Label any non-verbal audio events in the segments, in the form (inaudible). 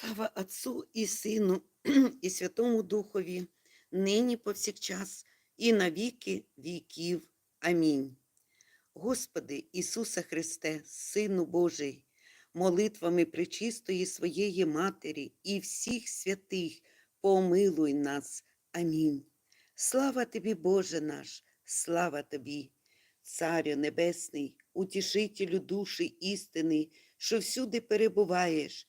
Слава Отцу і Сину, (clears throat) і Святому Духові, нині повсякчас, і на віки віків. Амінь. Господи Ісусе Христе, Сину Божий, молитвами пречистої своєї Матері і всіх святих, помилуй нас. Амінь. Слава тобі, Боже наш, слава тобі, Царю Небесний, утішителю душі істини, що всюди перебуваєш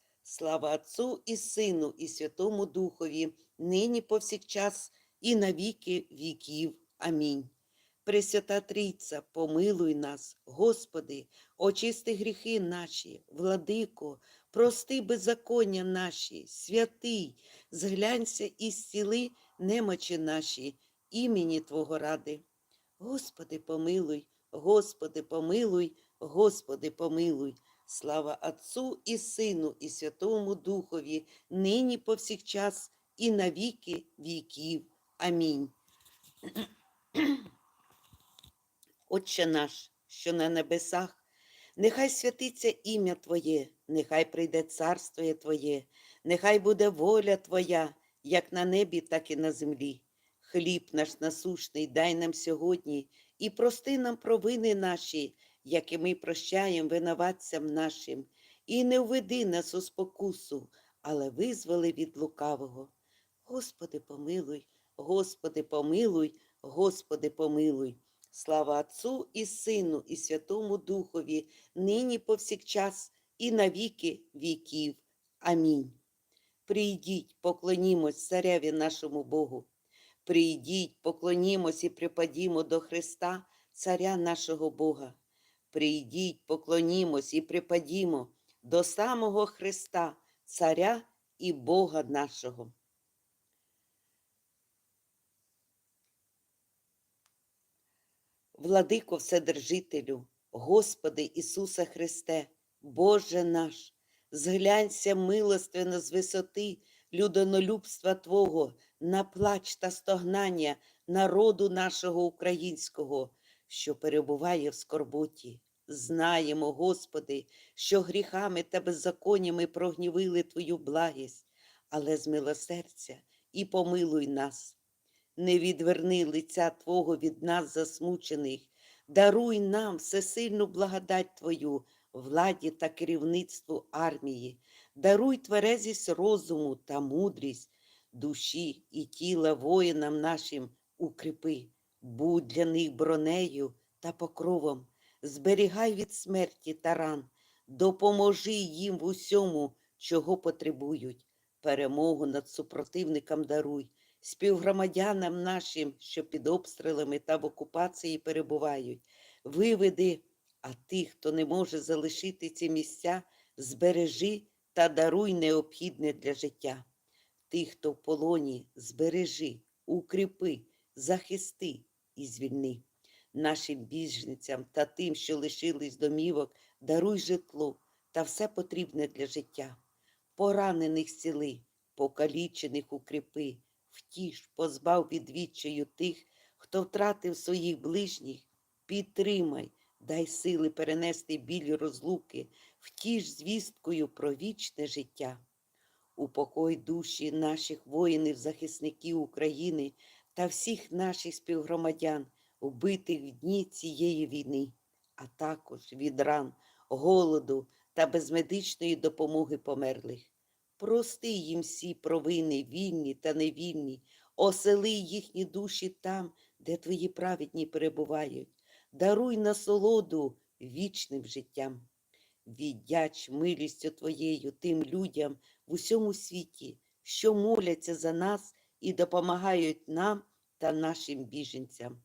Слава Отцу і Сину, і Святому Духові, нині повсякчас, і на віки віків. Амінь. Пресвята Трійця, помилуй нас, Господи, очисти гріхи наші, владико, прости беззаконня наші, святий, зглянься і зціли немочі наші, імені Твого ради. Господи, помилуй, Господи, помилуй, Господи, помилуй. Слава Отцу і Сину, і Святому Духові, нині повсякчас, і на віки віків. Амінь. Отче наш, що на небесах, нехай святиться ім'я Твоє, нехай прийде царство Твоє, нехай буде воля Твоя, як на небі, так і на землі. Хліб наш насушний дай нам сьогодні і прости нам провини наші, як і ми прощаємо винуватцям нашим, і не введи нас у спокусу, але визволи від лукавого. Господи, помилуй, Господи, помилуй, Господи, помилуй. Слава Отцу і Сину, і Святому Духові, нині повсякчас, і на віки віків. Амінь. Прийдіть, поклонімось цареві нашому Богу. Прийдіть, поклонімось і припадімо до Христа, Царя нашого Бога. Прийдіть, поклонімось і припадімо до самого Христа, Царя і Бога нашого. Владико Вседержителю, Господи Ісусе Христе, Боже наш, зглянься милостивно з висоти людонолюбства Твого на плач та стогнання народу нашого українського, що перебуває в скорботі. Знаємо, Господи, що гріхами та беззаконнями прогнівили Твою благість, але з милосердя і помилуй нас. Не відверни лиця Твого від нас засмучених, даруй нам всесильну благодать Твою, владі та керівництву армії, даруй тверезість розуму та мудрість, душі і тіла воїнам нашим укріпи, будь для них бронею та покровом, зберігай від смерті та ран, допоможи їм в усьому, чого потребують, перемогу над супротивником даруй. Співгромадянам нашим, що під обстрілами та в окупації перебувають, виведи, а тих, хто не може залишити ці місця, збережи та даруй необхідне для життя. Тих, хто в полоні, збережи, укріпи, захисти і звільни. Нашим біженцям та тим, що лишились домівок, даруй житло та все потрібне для життя. Поранених зціли, покалічених укріпи, втіш, позбав відвідчаю тих, хто втратив своїх ближніх, підтримай, дай сили перенести біль розлуки, втіш звісткою про вічне життя. Упокой душі наших воїнів, захисників України та всіх наших співгромадян, убитих в дні цієї війни, а також від ран, голоду та безмедичної допомоги померлих. Прости їм всі провини, вільні та невільні, осели їхні душі там, де твої праведні перебувають, даруй насолоду вічним життям. Віддяч милістю Твоєю тим людям в усьому світі, що моляться за нас і допомагають нам та нашим біженцям.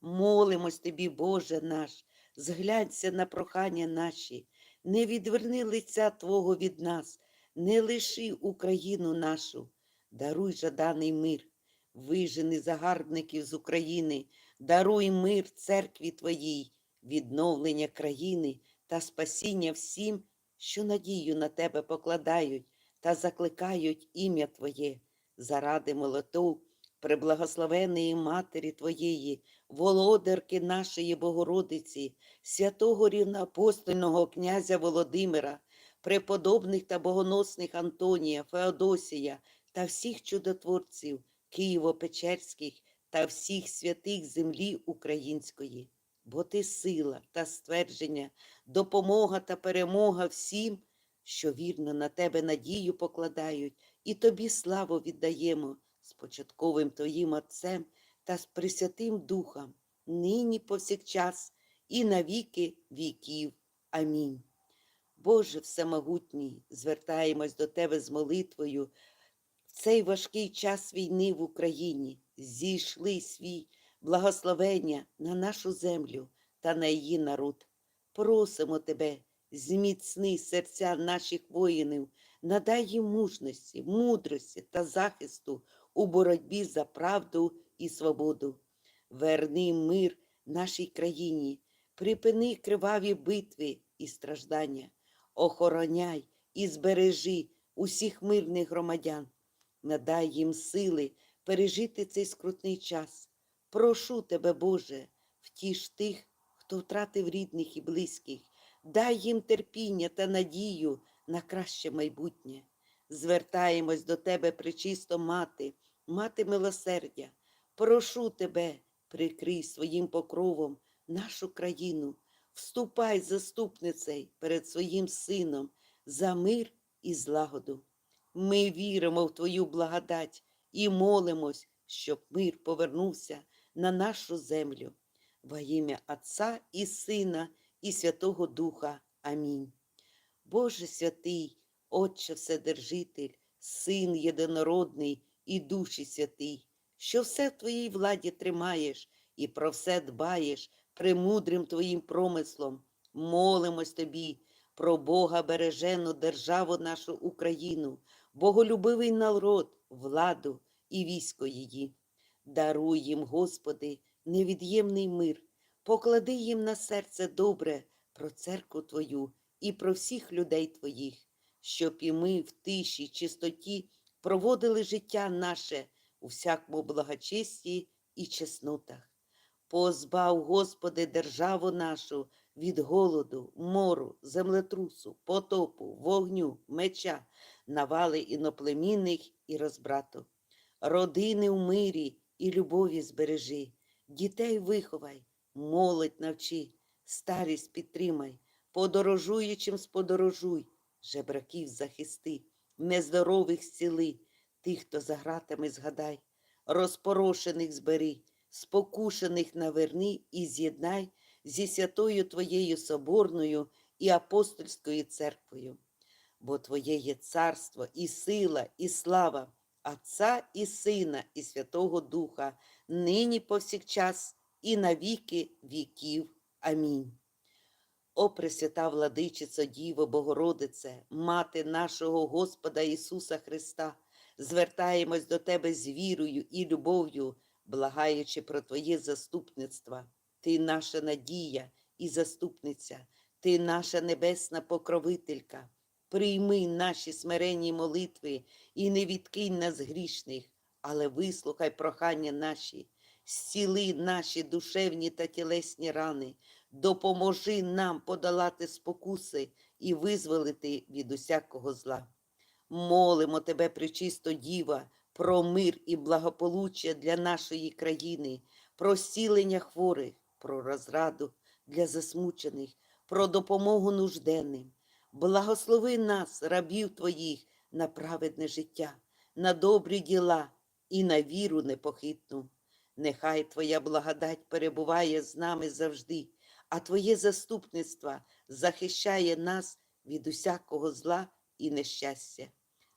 Молимось Тобі, Боже наш, зглянься на прохання наші, не відверни лиця Твого від нас не лиши Україну нашу, даруй жаданий мир, вижени загарбників з України, даруй мир церкві Твоїй, відновлення країни та спасіння всім, що надію на Тебе покладають та закликають ім'я Твоє, заради молитов, преблагословеної Матері Твоєї, володарки нашої Богородиці, святого рівноапостольного князя Володимира, преподобних та богоносних Антонія, Феодосія та всіх чудотворців Києво-Печерських та всіх святих землі української. Бо ти сила та ствердження, допомога та перемога всім, що вірно на тебе надію покладають, і тобі славу віддаємо з початковим Твоїм Отцем та з Пресвятим Духом, нині повсякчас і на віки віків. Амінь. Боже Всемогутній, звертаємось до Тебе з молитвою в цей важкий час війни в Україні. Зійшли свій благословення на нашу землю та на її народ. Просимо Тебе, зміцни серця наших воїнів, надай їм мужності, мудрості та захисту у боротьбі за правду і свободу. Верни мир нашій країні, припини криваві битви і страждання, охороняй і збережи усіх мирних громадян, надай їм сили пережити цей скрутний час. Прошу тебе, Боже, втіш тих, хто втратив рідних і близьких, дай їм терпіння та надію на краще майбутнє. Звертаємось до тебе, пречисто мати, мати милосердя. Прошу тебе, прикрий своїм покровом нашу країну, вступай, заступницей, перед своїм сином за мир і злагоду. Ми віримо в Твою благодать і молимось, щоб мир повернувся на нашу землю. Во ім'я Отця і Сина, і Святого Духа. Амінь. Боже святий, Отче Вседержитель, Син єдинородний і Душі святий, що все в Твоїй владі тримаєш і про все дбаєш премудрим Твоїм промислом. Молимось Тобі про Бога бережену державу нашу Україну, боголюбивий народ, владу і військо її. Даруй їм, Господи, невід'ємний мир, поклади їм на серце добре про церкву Твою і про всіх людей Твоїх, щоб і ми в тиші, чистоті проводили життя наше у всякому благочесті і чеснотах. Позбав, Господи, державу нашу від голоду, мору, землетрусу, потопу, вогню, меча, навали іноплемінних і розбрату. Родини в мирі і любові збережи, дітей виховай, молодь навчи, старість підтримай, подорожуючим сподорожуй, жебраків захисти, нездорових зціли, тих, хто за гратами згадай, розпорошених збери, спокушених наверни і з'єднай зі святою Твоєю Соборною і апостольською церквою. Бо Твоє є царство і сила, і слава, Отця і Сина, і Святого Духа, нині повсякчас, і на віки віків. Амінь. О Пресвята Владичице Діво Богородице, Мати нашого Господа Ісуса Христа, звертаємось до Тебе з вірою і любов'ю, благаючи про Твоє заступництво. Ти наша надія і заступниця, Ти наша небесна покровителька. Прийми наші смиренні молитви і не відкинь нас грішних, але вислухай прохання наші, зціли наші душевні та тілесні рани, допоможи нам подолати спокуси і визволити від усякого зла. Молимо тебе, пречисто Діва, про мир і благополуччя для нашої країни, про зцілення хворих, про розраду для засмучених, про допомогу нужденним. Благослови нас, рабів Твоїх, на праведне життя, на добрі діла і на віру непохитну. Нехай Твоя благодать перебуває з нами завжди, а Твоє заступництво захищає нас від усякого зла і нещастя.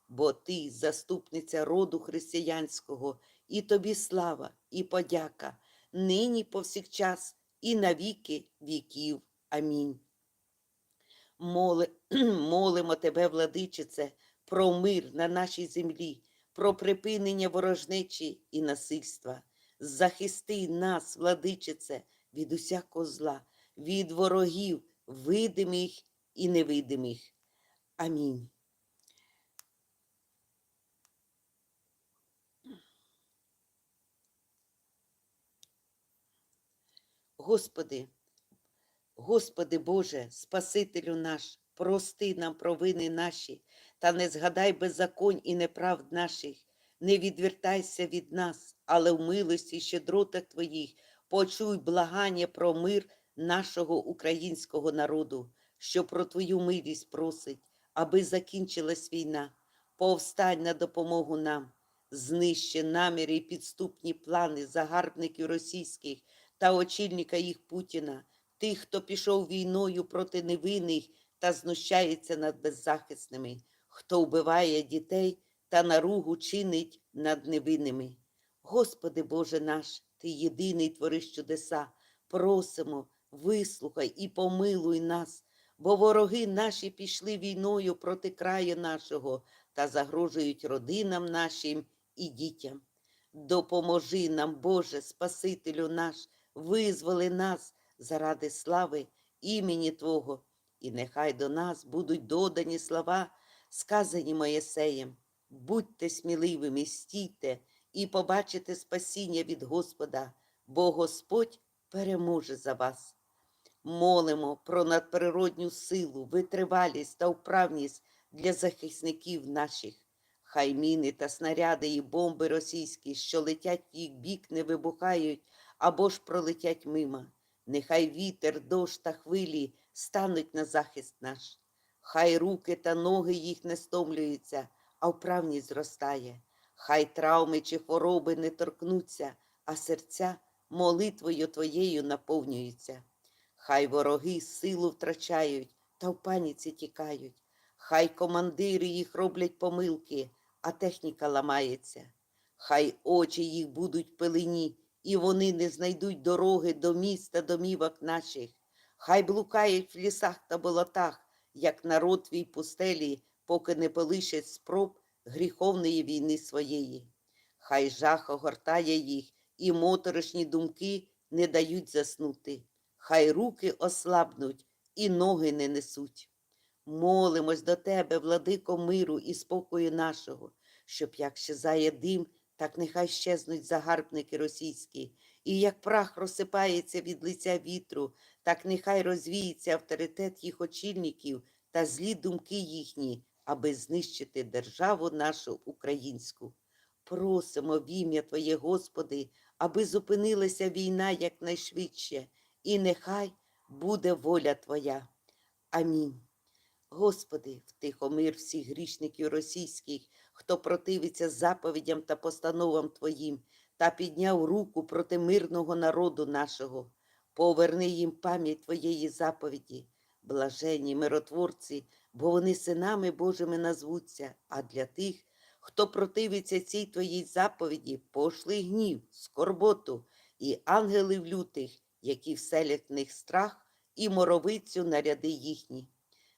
Бо Ти заступниця роду християнського, і тобі слава і подяка, нині повсякчас і на віки віків. Амінь. Моли, (clears throat) молимо тебе, владичице, про мир на нашій землі, про припинення ворожнечі і насильства. Захисти нас, владичице, від усякого зла, від ворогів, видимих і невидимих. Амінь. Господи, Господи Боже, Спасителю наш, прости нам провини наші, та не згадай беззаконь і неправд наших, не відвертайся від нас, але в милості щедротах Твоїх почуй благання про мир нашого українського народу, що про Твою милість просить, аби закінчилась війна. Повстань на допомогу нам, знищи наміри і підступні плани загарбників російських та очільника їх Путіна, тих, хто пішов війною проти невинних та знущається над беззахисними, хто вбиває дітей та наругу чинить над невинними. Господи Боже наш, Ти єдиний твориш чудеса, просимо, вислухай і помилуй нас, бо вороги наші пішли війною проти краю нашого та загрожують родинам нашим і дітям. Допоможи нам, Боже, Спасителю наш, визволи нас заради слави імені Твого, і нехай до нас будуть додані слова, сказані Моєсеєм. Будьте сміливими, стійте і побачите спасіння від Господа, бо Господь переможе за вас. Молимо про надприродню силу, витривалість та вправність для захисників наших. Хай міни та снаряди і бомби російські, що летять в їх бік, не вибухають або ж пролетять мимо. Нехай вітер, дощ та хвилі стануть на захист наш. Хай руки та ноги їх не стомлюються, а вправність зростає. Хай травми чи хвороби не торкнуться, а серця молитвою твоєю наповнюються. Хай вороги силу втрачають та в паніці тікають. Хай командири їх роблять помилки, а техніка ламається. Хай очі їх будуть в пелені, і вони не знайдуть дороги до міста домівок наших. Хай блукають в лісах та болотах, як народ твій пустелі, поки не полишать спроб гріховної війни своєї. Хай жах огортає їх, і моторошні думки не дають заснути. Хай руки ослабнуть і ноги не несуть. Молимось до тебе, владико миру і спокою нашого, щоб як щезає дим, так нехай щезнуть загарбники російські, і як прах розсипається від лиця вітру, так нехай розвіється авторитет їх очільників та злі думки їхні, аби знищити державу нашу українську. Просимо в ім'я Твоє, Господи, аби зупинилася війна якнайшвидше, і нехай буде воля Твоя. Амінь. Господи, втихомир всіх грішників російських, хто противиться заповідям та постановам Твоїм, та підняв руку проти мирного народу нашого. Поверни їм пам'ять Твоєї заповіді, блаженні миротворці, бо вони синами Божими назвуться, а для тих, хто противиться цій Твоїй заповіді, пошли гнів, скорботу і ангелів лютих, які вселять в них страх і моровицю наряди їхні.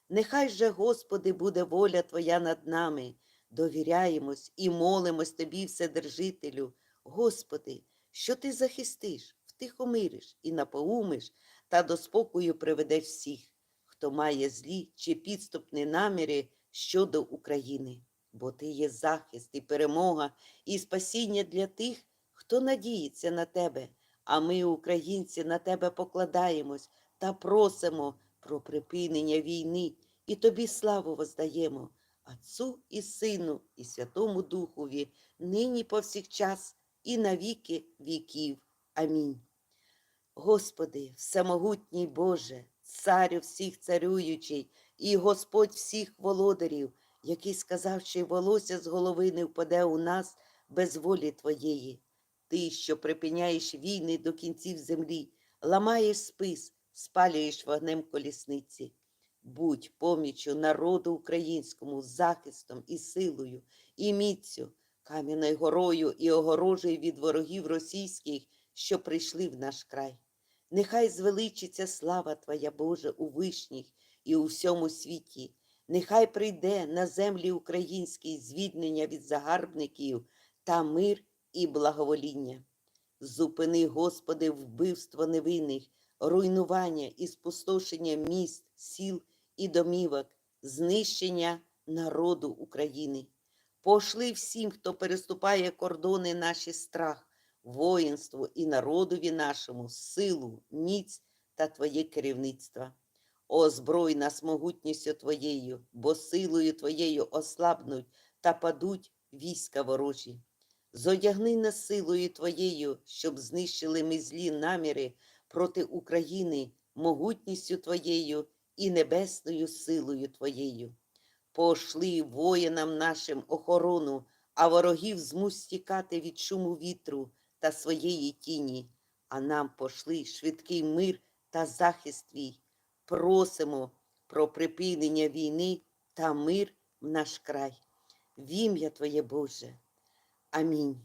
Нехай же, Господи, буде воля Твоя над нами. Довіряємось і молимось Тобі, Вседержителю. Господи, що Ти захистиш, втихомириш і напоумиш та до спокою приведеш всіх, хто має злі чи підступні наміри щодо України. Бо Ти є захист і перемога, і спасіння для тих, хто надіється на Тебе, а ми, українці, на Тебе покладаємось та просимо про припинення війни і тобі славу воздаємо, Отцу і Сину, і Святому Духові, нині повсякчас, і на віки віків. Амінь. Господи, всемогутній Боже, царю всіх царюючий, і Господь всіх володарів, який сказав, що й волосся з голови не впаде у нас без волі Твоєї. Ти, що припиняєш війни до кінців землі, ламаєш спис, спалюєш вогнем колісниці. Будь поміччю народу українському, захистом і силою, і міцю, кам'яною горою і огорожею від ворогів російських, що прийшли в наш край. Нехай звеличиться слава Твоя, Боже, у вишніх і у всьому світі, Нехай прийде на землі українські звільнення від загарбників та мир і благовоління. Зупини, Господи, вбивство невинних, руйнування і спустошення міст, сіл і домівок, знищення народу України. Пошли всім, хто переступає кордони наші страх, воїнству і народові нашому, силу, міць та Твоє керівництво. Озброй нас могутністю Твоєю, бо силою Твоєю ослабнуть та падуть війська ворожі. Зодягни нас силою Твоєю, щоб знищили ми злі наміри проти України, могутністю Твоєю і небесною силою Твоєю. Пошли воїнам нашим охорону, а ворогів змусь тікати від шуму вітру та своєї тіні, а нам пошли швидкий мир та захист твій. Просимо про припинення війни та мир в наш край. В ім'я Твоє Боже. Амінь.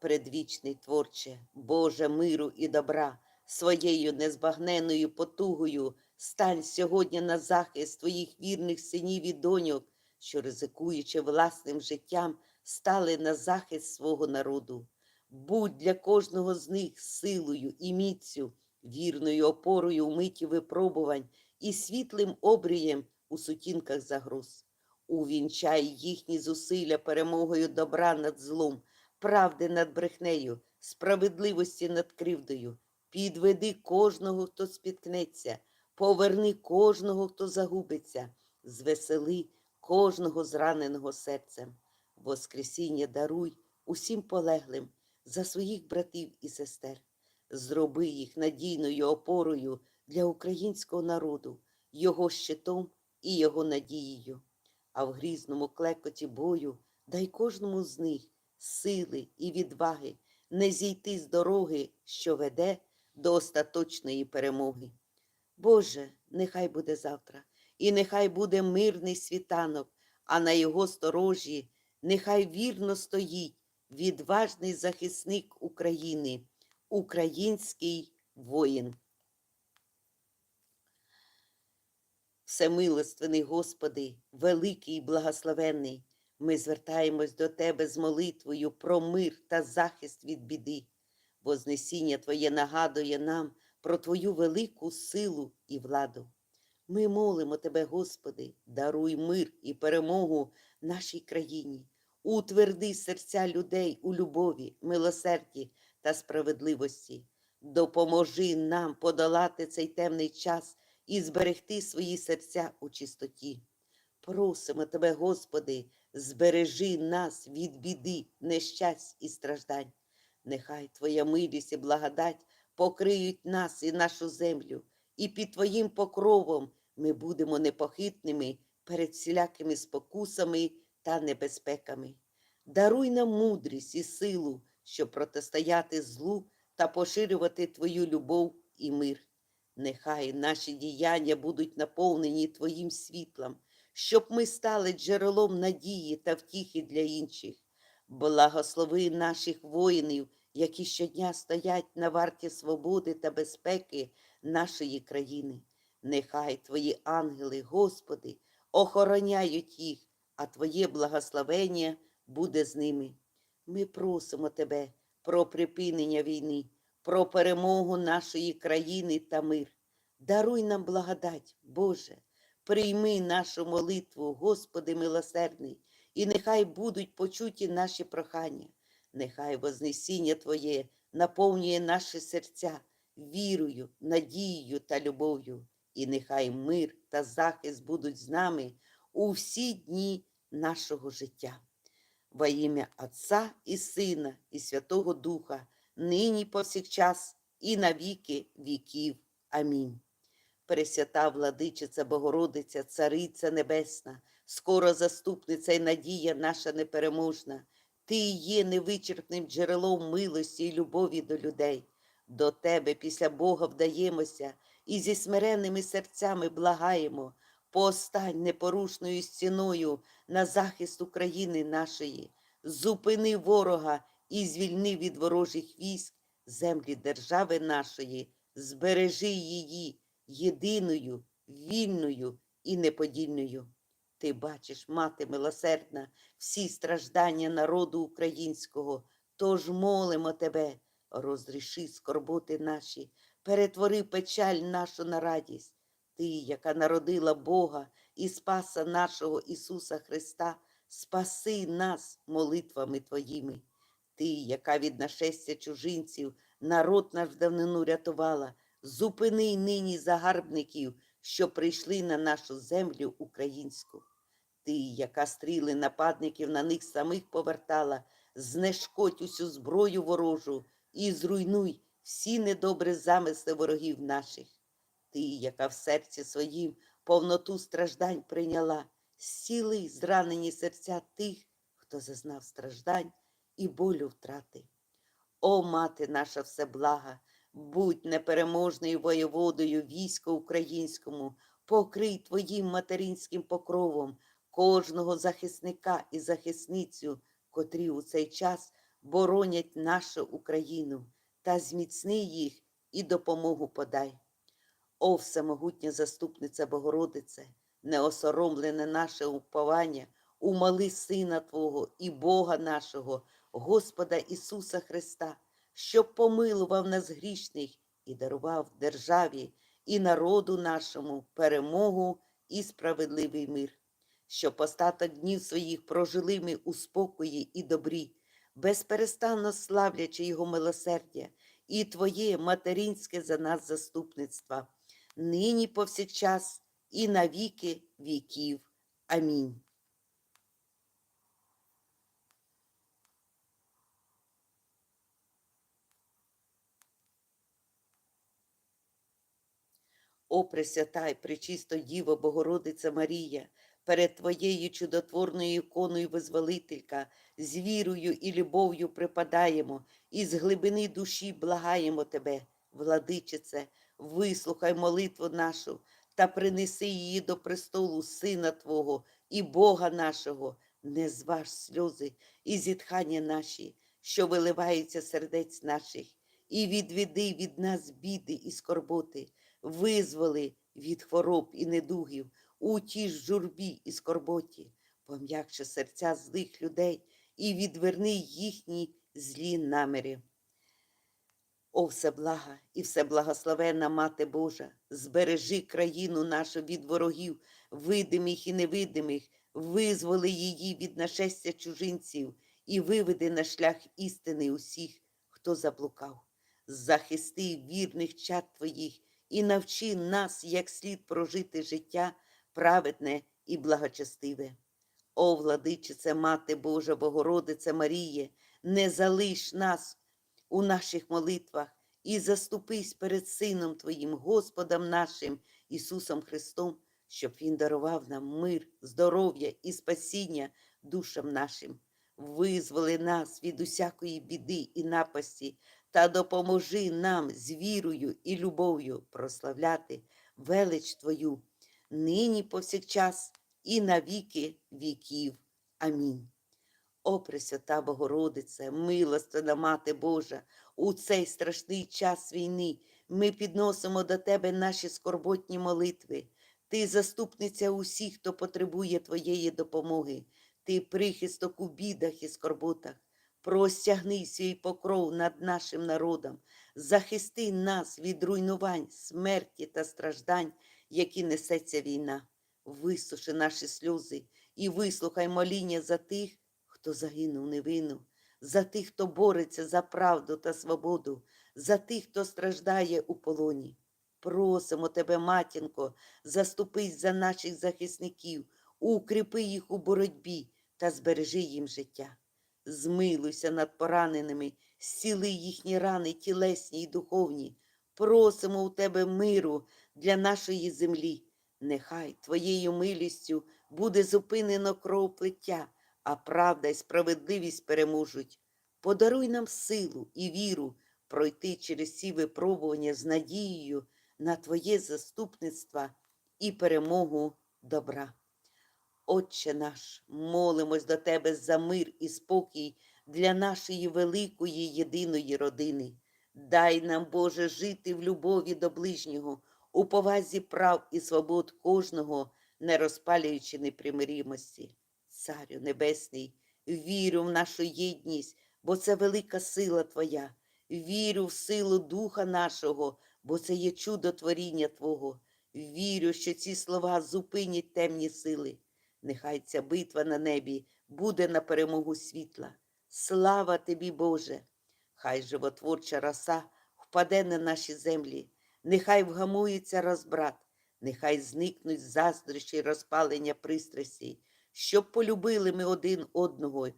Предвічний творче, Боже миру і добра, своєю незбагненною потугою стань сьогодні на захист твоїх вірних синів і доньок, що, ризикуючи власним життям, стали на захист свого народу. Будь для кожного з них силою і міцю, вірною опорою у миті випробувань і світлим обрієм у сутінках загроз. Увінчай їхні зусилля перемогою добра над злом, правди над брехнею, справедливості над кривдою. Підведи кожного, хто спіткнеться, поверни кожного, хто загубиться, звесели кожного зраненого серцем. Воскресіння даруй усім полеглим за своїх братів і сестер. Зроби їх надійною опорою для українського народу, його щитом і його надією. А в грізному клекоті бою дай кожному з них сили і відваги не зійти з дороги, що веде до остаточної перемоги. Боже, нехай буде завтра, і нехай буде мирний світанок, а на його сторожі нехай вірно стоїть відважний захисник України, український воїн. Всемилостивний Господи, великий і благословенний, ми звертаємось до Тебе з молитвою про мир та захист від біди. Вознесіння Твоє нагадує нам про Твою велику силу і владу. Ми молимо Тебе, Господи, даруй мир і перемогу нашій країні, утверди серця людей у любові, милосерді та справедливості. Допоможи нам подолати цей темний час і зберегти свої серця у чистоті. Просимо Тебе, Господи, збережи нас від біди, нещасть і страждань. Нехай Твоя милість і благодать покриють нас і нашу землю, і під Твоїм покровом ми будемо непохитними перед всілякими спокусами та небезпеками. Даруй нам мудрість і силу, щоб протистояти злу та поширювати Твою любов і мир. Нехай наші діяння будуть наповнені Твоїм світлом, щоб ми стали джерелом надії та втіхи для інших. Благослови наших воїнів, які щодня стоять на варті свободи та безпеки нашої країни. Нехай Твої ангели, Господи, охороняють їх, а Твоє благословення буде з ними. Ми просимо Тебе про припинення війни, про перемогу нашої країни та мир. Даруй нам благодать, Боже, прийми нашу молитву, Господи милосердний, і нехай будуть почуті наші прохання. Нехай Вознесіння Твоє наповнює наші серця вірою, надією та любов'ю, і нехай мир та захист будуть з нами у всі дні нашого життя. Во ім'я Отця і Сина, і Святого Духа, нині повсякчас і на віки віків. Амінь. Пресвята владичиця Богородиця, Цариця Небесна, скоро заступниця і надія наша непереможна. Ти є невичерпним джерелом милості і любові до людей. До тебе після Бога вдаємося і зі смиренними серцями благаємо, постань непорушною стіною на захист України нашої, зупини ворога і звільни від ворожих військ землі держави нашої, збережи її єдиною, вільною і неподільною. Ти бачиш, мати милосердна, всі страждання народу українського. Тож молимо тебе, розріши скорботи наші, перетвори печаль нашу на радість. Ти, яка народила Бога і Спаса нашого Ісуса Христа, спаси нас молитвами Твоїми. Ти, яка від нашестя чужинців народ наш давнину рятувала, зупини нині загарбників, що прийшли на нашу землю українську. Ти, яка стріли нападників на них самих повертала, знешкодь усю зброю ворожу і зруйнуй всі недобрі замисли ворогів наших. Ти, яка в серці своїм повноту страждань прийняла, зціли зранені серця тих, хто зазнав страждань і болю втрати. О, мати наша всеблага, будь непереможною воєводою війська українському, покрий твоїм материнським покровом кожного захисника і захисницю, котрі у цей час боронять нашу Україну, та зміцни їх і допомогу подай. О, всемогутня заступниця Богородице, неосоромлене наше уповання, умоли Сина Твого і Бога нашого, Господа Ісуса Христа, щоб помилував нас грішних і дарував державі і народу нашому перемогу і справедливий мир, щоб остаток днів своїх прожили ми у спокої і добрі, безперестанно славлячи Його милосердя і Твоє материнське за нас заступництво, нині повсякчас і на віки віків. Амінь. О, Пресвята й пречисто Діво Богородиця Марія, перед Твоєю чудотворною іконою визволителька, з вірою і любов'ю припадаємо, і з глибини душі благаємо Тебе, владичице, вислухай молитву нашу та принеси її до престолу Сина Твого і Бога нашого, не зваж сльози і зітхання наші, що виливаються сердець наших, і відведи від нас біди і скорботи визволи від хвороб і недугів, утіш в журбі і скорботі, пом'якши серця злих людей і відверни їхні злі наміри. О, всеблага і всеблагословенна Мати Божа, збережи країну нашу від ворогів, видимих і невидимих, визволи її від нашестя чужинців і виведи на шлях істини усіх, хто заблукав. Захисти вірних чад Твоїх і навчи нас, як слід прожити життя праведне і благочестиве. О, владичице, Мати Божа, Богородице Маріє, не залиш нас у наших молитвах і заступись перед Сином Твоїм, Господом нашим Ісусом Христом, щоб Він дарував нам мир, здоров'я і спасіння душам нашим. Визволи нас від усякої біди і напасті та допоможи нам з вірою і любов'ю прославляти велич Твою, нині повсякчас і на віки віків. Амінь. О, Пресвята Богородице, милостина Мати Божа, у цей страшний час війни ми підносимо до Тебе наші скорботні молитви. Ти заступниця усіх, хто потребує Твоєї допомоги, ти прихисток у бідах і скорботах. Простягни свій покров над нашим народом, захисти нас від руйнувань, смерті та страждань, які несеться війна. Висуши наші сльози і вислухай моління за тих, хто загинув невинно, за тих, хто бореться за правду та свободу, за тих, хто страждає у полоні. Просимо тебе, матінко, заступись за наших захисників, укріпи їх у боротьбі та збережи їм життя змилуйся над пораненими, зціли їхні рани, тілесні й духовні. Просимо у тебе миру для нашої землі. Нехай твоєю милістю буде зупинено кровоплиття, а правда й справедливість переможуть. Подаруй нам силу і віру пройти через ці випробування з надією на Твоє заступництво і перемогу добра. Отче наш, молимось до Тебе за мир і спокій для нашої великої єдиної родини. Дай нам, Боже, жити в любові до ближнього, у повазі прав і свобод кожного, не розпалюючи непримиримості. Царю Небесний, вірю в нашу єдність, бо це велика сила Твоя. Вірю в силу Духа нашого, бо це є чудо творіння Твого. Вірю, що ці слова зупинять темні сили. Нехай ця битва на небі буде на перемогу світла. Слава тобі, Боже! Хай животворча роса впаде на наші землі, нехай вгамується розбрат, нехай зникнуть заздрощі розпалення пристрастей, щоб полюбили ми один одного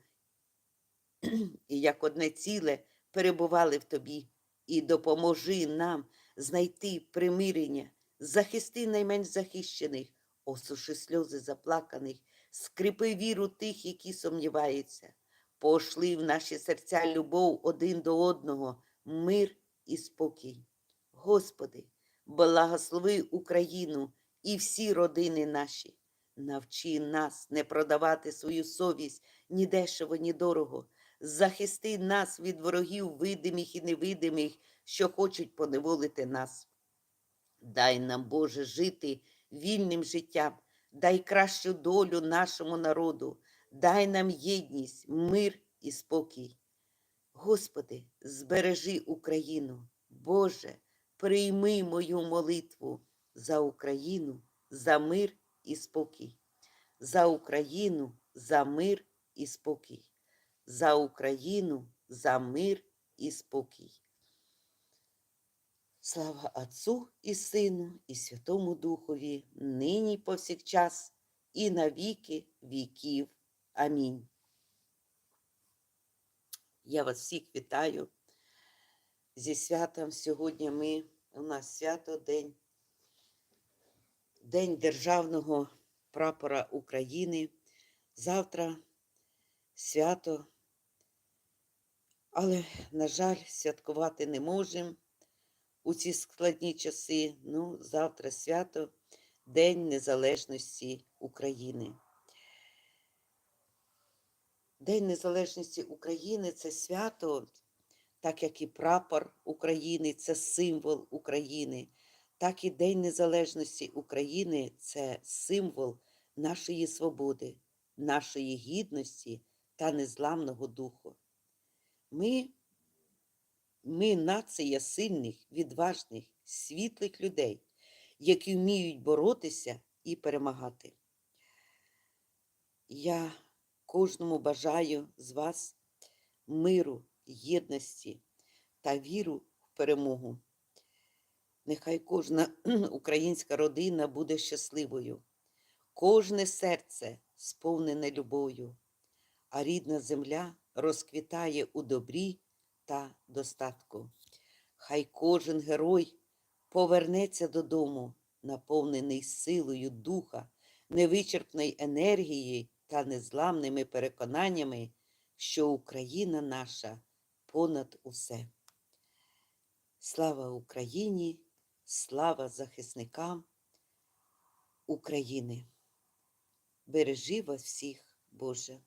і як одне ціле перебували в тобі, і допоможи нам знайти примирення, захисти найменш захищених, осуши сльози заплаканих, скріпи віру тих, які сумніваються. Пошли в наші серця любов один до одного, мир і спокій. Господи, благослови Україну і всі родини наші. Навчи нас не продавати свою совість ні дешево, ні дорого. Захисти нас від ворогів видимих і невидимих, що хочуть поневолити нас. Дай нам, Боже, жити вільним життям, дай кращу долю нашому народу, дай нам єдність, мир і спокій. Господи, збережи Україну, Боже, прийми мою молитву за Україну, за мир і спокій, за Україну, за мир і спокій, за Україну, за мир і спокій. Слава Отцу і Сину, і Святому Духові, нині повсякчас, і на віки віків. Амінь. Я вас всіх вітаю зі святом. Сьогодні ми, у нас свято День, День Державного прапора України. Завтра свято, але, на жаль, святкувати не можемо у ці складні часи. Ну, завтра свято, День Незалежності України. День Незалежності України це свято, так як і прапор України, це символ України, так і День Незалежності України це символ нашої свободи, нашої гідності та незламного духу. Ми, ми нація сильних, відважних, світлих людей, які вміють боротися і перемагати. Я кожному бажаю з вас миру, єдності та віру в перемогу. Нехай кожна (clears throat) українська родина буде щасливою, кожне серце сповнене любов'ю, а рідна земля розквітає у добрі та достатку. Хай кожен герой повернеться додому, наповнений силою духа, невичерпної енергії та незламними переконаннями, що Україна наша понад усе. Слава Україні, слава захисникам України. Бережи вас всіх, Боже.